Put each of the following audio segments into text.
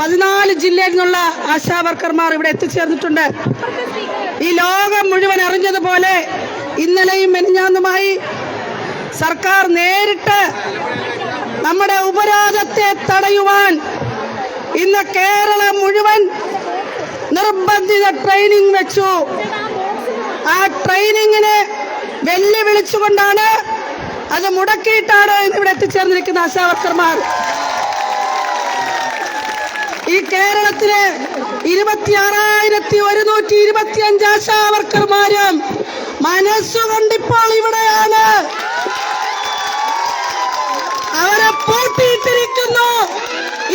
പതിനാല് ജില്ലയിൽ നിന്നുള്ള ആശാ വർക്കർമാർ ഇവിടെ എത്തിച്ചേർന്നിട്ടുണ്ട്. ഈ ലോകം മുഴുവൻ അറിഞ്ഞതുപോലെ ഇന്നലെയും മെനിഞ്ഞാന്നുമായി സർക്കാർ നേരിട്ട് നമ്മുടെ ഉപരാധത്തെ തടയുവാൻ ഇന്ന് കേരളം മുഴുവൻ നിർബന്ധിത ട്രെയിനിങ് വെച്ചു. ആ ട്രെയിനിങ്ങിനെ വെല്ലുവിളിച്ചുകൊണ്ടാണ് അത് മുടക്കിയിട്ടാണ് ഇവിടെ എത്തിച്ചേർന്നിരിക്കുന്ന ആശാവർക്കർമാർ ഈ കേരളത്തിലെ ഇരുപത്തിയാറായിരത്തി ഒരുന്നൂറ്റി ഇരുപത്തി അഞ്ച് ആശാവർക്കർമാരും മനസ്സുകൊണ്ടിപ്പോൾ ഇവിടെയാണ്. അവരെ പൂട്ടിയിട്ടിരിക്കുന്നു.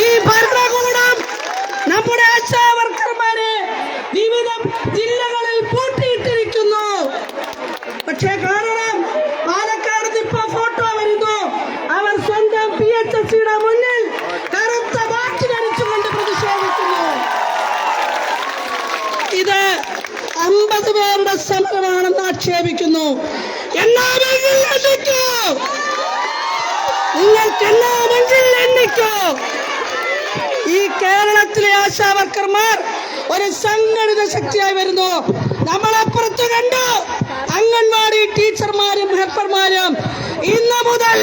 ഈ ഭരണകൂടം നമ്മുടെ ആശാവർക്കർമാരെ പേരുടെ സമരമാണെന്ന് ആക്ഷേപിക്കുന്നു. ഈ കേരളത്തിലെ ആശാവർക്കർമാർ ഒരു സംഘടിത ശക്തിയായി വരുന്നു. നമ്മളപ്പുറത്ത് കണ്ടു? അംഗൻവാടി ടീച്ചർമാരും ഹെൽപ്പർമാരും ഇന്ന് മുതൽ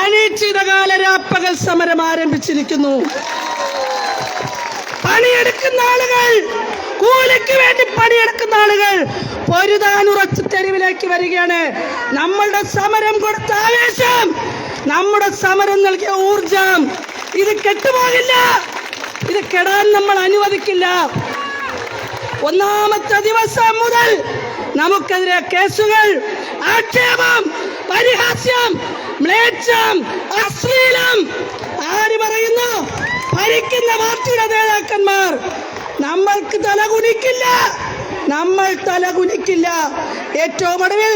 അനിശ്ചിതകാല രാപ്പകൽ സമരം ആരംഭിച്ചിരിക്കുന്നു. പണിയെടുക്കുന്ന ആളുകൾ കൂലിക്ക് വേണ്ടി പണിയെടുക്കുന്ന ആളുകൾ പൊരുതാനുറച്ച് തെരുവിലേക്ക് വരികയാണ്. നമ്മളുടെ സമരം കൊടുത്ത ആവേശം നമ്മുടെ സമരം നൽകിയ ഊർജം. ഇത് കെട്ടുപോകില്ല. ഇത് കെടാൻ നമ്മൾ അനുവദിക്കില്ല. ഒന്നാമത്തെ ദിവസം മുതൽ നമുക്കെതിരെ കേസുകൾ ആക്ഷേപം പരിഹാസ്യം മ്ലേച്ഛം അശ്ലീലം. ആര് പറയുന്നു? ഭരിക്കുന്ന പാർട്ടിയുടെ നേതാക്കന്മാർ. നമ്മൾക്ക് തലകുനിക്കില്ല നമ്മൾ തലകുനിക്കില്ല ഏറ്റവും ഒടുവിൽ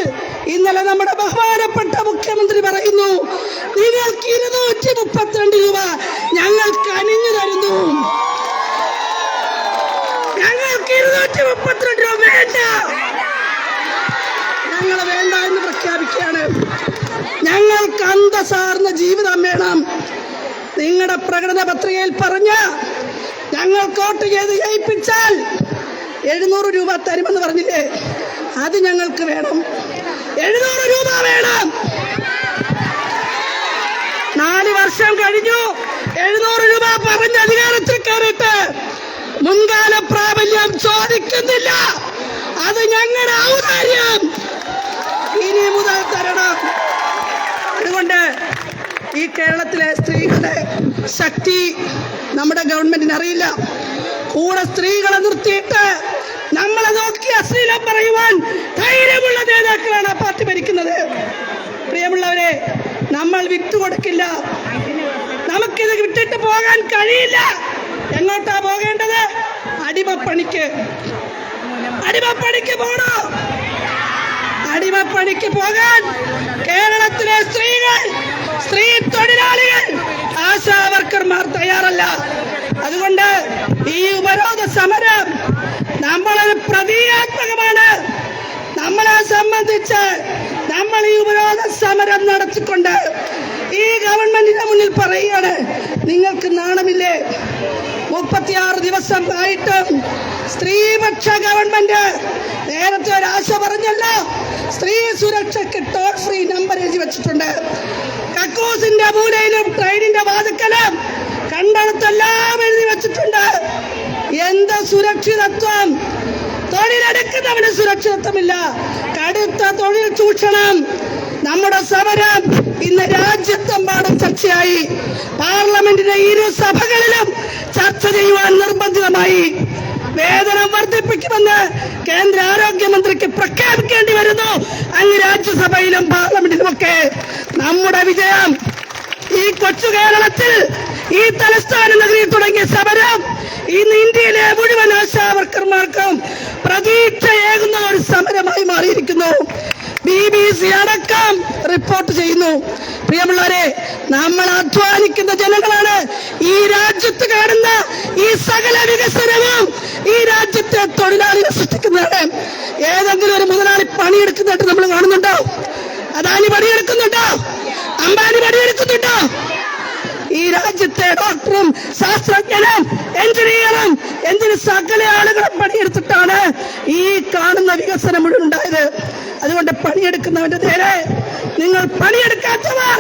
ഇന്നലെ നമ്മുടെ ബഹുമാനപ്പെട്ട മുഖ്യമന്ത്രി പറയുന്നു നിങ്ങൾക്ക് ഇരുന്നൂറ്റി മുപ്പത്തിരണ്ട് രൂപ ഞങ്ങൾക്ക് അണിഞ്ഞു തരുന്നു. ഞങ്ങൾക്ക് ഇരുന്നൂറ്റി മുപ്പത്തിരണ്ട് രൂപ വേണ്ട. ഞങ്ങൾ വേണ്ട എന്ന് പ്രഖ്യാപിക്കുകയാണ്. ഞങ്ങൾക്ക് അന്തസാർന്ന ജീവിതം വേണം. നിങ്ങളുടെ പ്രകടന പത്രികയിൽ പറഞ്ഞ ഞങ്ങൾ വോട്ട് ചെയ്ത് ജയിപ്പിച്ചാൽ എഴുന്നൂറ് രൂപ തരുമെന്ന് പറഞ്ഞില്ലേ? അത് ഞങ്ങൾക്ക് വേണം. എഴുന്നൂറ് രൂപ വേണം. നാല് വർഷം കഴിഞ്ഞു. എഴുന്നൂറ് രൂപ പറഞ്ഞ അധികാരത്തിൽ കയറിയിട്ട് മുൻകാല പ്രാബല്യം ചോദിക്കുന്നില്ല. അത് ഞങ്ങളുടെ ഔദാര്യം. ഇനി മുതൽ തരണം. അതുകൊണ്ട് ഈ കേരളത്തിലെ സ്ത്രീകളുടെ ശക്തി നമ്മുടെ ഗവൺമെന്റിന് അറിയില്ല. കൂടെ സ്ത്രീകളെ നിർത്തിയിട്ട് നമ്മളെ നോക്കി അശ്ലീലം പറയുവാൻ ധൈര്യമുള്ള നേതാക്കളാണ് ആ പാർട്ടി ഭരിക്കുന്നത്. പ്രിയമുള്ളവരെ നമ്മൾ വിട്ടുകൊടുക്കില്ല നമുക്കിത് വിട്ടിട്ട് പോകാൻ കഴിയില്ല. എങ്ങോട്ടാ പോകേണ്ടത്? അടിമപ്പണിക്ക്. അടിമപ്പണിക്ക് പോണോ. അടിമപ്പണിക്ക് പോകാൻ കേരളത്തിലെ സ്ത്രീകൾ സ്ത്രീ തൊഴിലാളികൾ ആശാവർക്കർമാർ തയ്യാറല്ല. അതുകൊണ്ട് ഈ ഉപരോധ സമരം നമ്മളൊരു പ്രതീകാത്മകമാണ്. നമ്മളെ സംബന്ധിച്ച് നമ്മൾ ഈ ഉപരോധ സമരം നടത്തിക്കൊണ്ട് ഈ ഗവൺമെന്റിന്റെ മുന്നിൽ പറയുകയാണ് നിങ്ങൾക്ക് നാണമില്ലേ? മുപ്പത്തിയാറ് ദിവസം ആയിട്ടും സ്ത്രീപക്ഷ ഗവൺമെന്റ് നേരത്തെ ഒരാശ പറഞ്ഞല്ലോ. സ്ത്രീ സുരക്ഷയ്ക്ക് ടോൾ ഫ്രീ നമ്പർ എഴുതി വെച്ചിട്ടുണ്ട്. കക്കൂസിന്റെ മൂലയിലും ട്രെയിനിന്റെ വാതുക്കലും കണ്ടടത്തെല്ലാം എഴുതി വെച്ചിട്ടുണ്ട്. എന്ത് സുരക്ഷിതത്വം? തൊഴിലെടുക്കുന്നവന് സുരക്ഷിതത്വമില്ല. കടുത്ത തൊഴിൽ ചൂഷണം. നമ്മുടെ സമരം ഇന്ന് രാജ്യത്തെമ്പാടും ചർച്ചയായി. പാർലമെന്റിന്റെ ഇരു സഭകളിലും ചെയ്യുവാൻ നിർബന്ധിതമായി വേതനം വർദ്ധിപ്പിക്കുമെന്ന് കേന്ദ്ര ആരോഗ്യമന്ത്രിക്ക് പ്രഖ്യാപിക്കേണ്ടി വരുന്നു. അങ്ങ് രാജ്യസഭയിലും പാർലമെന്റിലുമൊക്കെ നമ്മുടെ വിജയം ഈ കൊച്ചു കേരളത്തിൽ ഈ തലസ്ഥാന നഗരിയിൽ തുടങ്ങിയ സമരം ഇന്ന് ഇന്ത്യയിലെ മുഴുവൻ ആശാവർക്കർമാർക്കും പ്രതീക്ഷയേകുന്ന ഒരു സമരമായി മാറിയിരിക്കുന്നു. അടക്കം റിപ്പോർട്ട് ചെയ്യുന്നു. പ്രിയമുള്ളവരെ നമ്മൾ അധ്വാനിക്കുന്ന ജനങ്ങളാണ് ഈ രാജ്യത്ത് കാണുന്ന ഈ സകല വികസനവും ഈ രാജ്യത്തെ തൊഴിലാളികൾ സൃഷ്ടിക്കുന്നതാണ് ഏതെങ്കിലും ഒരു മുതലാളി പണിയെടുക്കുന്നതായിട്ട് നമ്മൾ കാണുന്നുണ്ടോ? അദാനി പണിയെടുക്കുന്നുണ്ടോ? അംബാനി പണിയെടുക്കുന്നുണ്ടോ? ഈ രാജ്യത്തെ ഡോക്ടറും ശാസ്ത്രജ്ഞനും എഞ്ചിനീയറും എന്തിന് സകല ആളുകളും പണിയെടുത്തിട്ടാണ് ഈ കാണുന്ന വികസനം മുഴുവൻ ഉണ്ടായത്? അതുകൊണ്ട് പണിയെടുക്കുന്നവന്റെ നേരെ നിങ്ങൾ പണിയെടുക്കാത്തവർ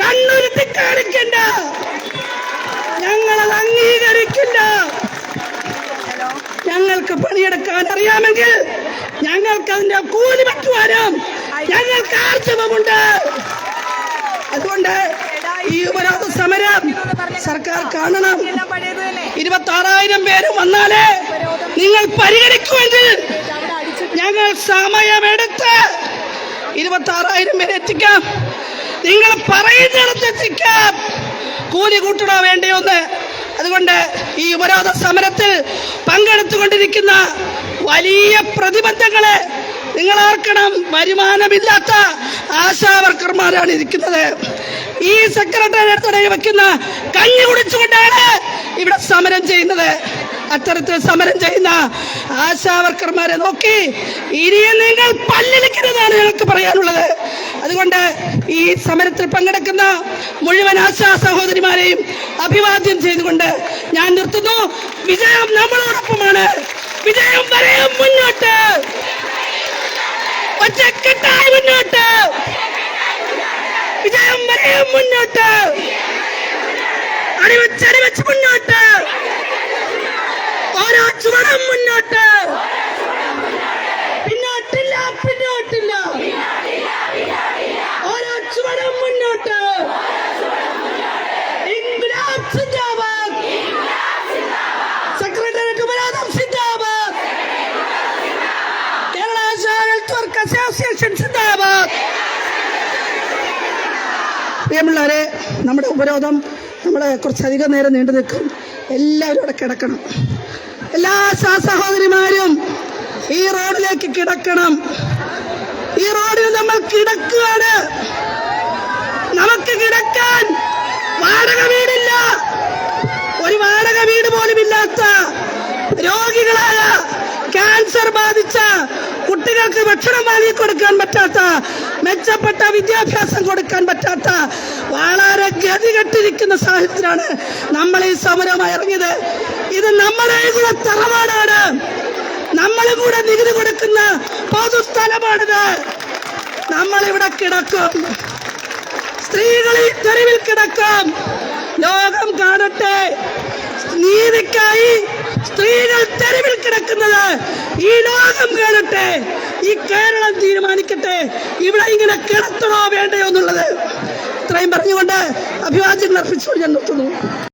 കണ്ണുരുത്തി കാണിക്കണ്ട. ഞങ്ങളത് അംഗീകരിക്കില്ല. ഞങ്ങൾക്ക് പണിയെടുക്കാൻ അറിയാമെങ്കിൽ ഞങ്ങൾക്ക് അതിന്റെ കൂലി പറ്റുവാനും ഞങ്ങൾക്ക് ആർജവമുണ്ട്. അതുകൊണ്ട് ഈ ഉപരോധ സമരം സർക്കാർ കാണണം. ഇരുപത്തി ആറായിരം പേര് വന്നാലേ നിങ്ങൾ പരിഗണിക്കുമെങ്കിൽ ഞങ്ങൾ സമയമെടുത്ത് ഇരുപത്തി ആറായിരം പേരെ എത്തിക്കാം. നിങ്ങൾ പറയുന്നിടത്ത് എത്തിക്കാം. കൂലി കൂട്ടണോ വേണ്ടിയൊന്ന് അതുകൊണ്ട് ഈ ഉപരോധ സമരത്തിൽ പങ്കെടുത്തുകൊണ്ടിരിക്കുന്ന വലിയ പ്രതിബന്ധങ്ങളെ നിങ്ങൾ ഓർക്കണം വരുമാനമില്ലാത്ത ആശാവർക്കർമാരാണ് ഇരിക്കുന്നത്. ഈ സെക്രട്ടേറിയറ്റ് വെക്കുന്ന കഞ്ഞി കുടിച്ചുകൊണ്ടാണ് ഇവിടെ സമരം ചെയ്യുന്നത്. അത്തരത്തിൽ സമരം ചെയ്യുന്ന ആശാവർക്കർമാരെ നോക്കി ഇനിയും നിങ്ങൾ പല്ലിളിക്കരുതാണ് ഞങ്ങൾക്ക് പറയാനുള്ളത്. അതുകൊണ്ട് ഈ സമരത്തിൽ പങ്കെടുക്കുന്ന മുഴുവൻ ആശാ സഹോദരിമാരെയും അഭിവാദ്യം ചെയ്തുകൊണ്ട് ഞാൻ നിർത്തുന്നു. വിജയം നമ്മളോടൊപ്പമാണ്. വിജയം വരെയും മുന്നോട്ട്. ഒറ്റക്കെട്ടായി മുന്നോട്ട്. വിജയം വരെയും മുന്നോട്ട്. അടിവച്ചടിവച്ച് മുന്നോട്ട്. പ്രിയമുള്ളവരെ നമ്മുടെ ഉപരോധം നമ്മൾ കുറച്ചധികം നേരം നീണ്ടു നിൽക്കും. എല്ലാവരും അവിടെ കിടക്കണം. എല്ലാ സഹോദരിമാരും ഈ റോഡിലേക്ക് കിടക്കണം. ഈ റോഡിൽ നമ്മൾ കിടക്കുകയാണ്. നമുക്ക് കിടക്കാൻ വാടക വീടില്ല. ഒരു വാടക വീട് പോലും ഇല്ലാത്ത രോഗികളായ ക്യാൻസർ ബാധിച്ച കുട്ടികൾക്ക് ഭക്ഷണം വാങ്ങി കൊടുക്കാൻ പറ്റാത്ത മെച്ചപ്പെട്ട വിദ്യാഭ്യാസം കൊടുക്കാൻ പറ്റാത്ത വളരെ ഗതികെട്ടിരിക്കുന്ന സാഹചര്യത്തിലാണ് നമ്മൾ ഈ സമരം ഇറങ്ങിയത്. ഇത് നമ്മുടെ കൂടെ തറവാടാണ്. നമ്മൾ കൂടെ നികുതി കൊടുക്കുന്ന പൊതുസ്ഥലമാണിത്. നമ്മൾ ഇവിടെ കിടക്കും. സ്ത്രീകൾ ഈ തെരുവിൽ കിടക്കാം. ലോകം കാണട്ടെ. നീതിക്കായി സ്ത്രീകൾ തെരുവിൽ കിടക്കുന്നത്. ഈ ലോകം കാണട്ടെ ഈ കേരളം തീരുമാനിക്കട്ടെ ഇവിടെ ഇങ്ങനെ കിടത്തണോ വേണ്ടയോ എന്നുള്ളത് ഇത്രയും പറഞ്ഞുകൊണ്ട് അഭിവാദ്യങ്ങൾ അർപ്പിച്ചുകൊണ്ട് ഞാൻ നിർത്തുന്നു.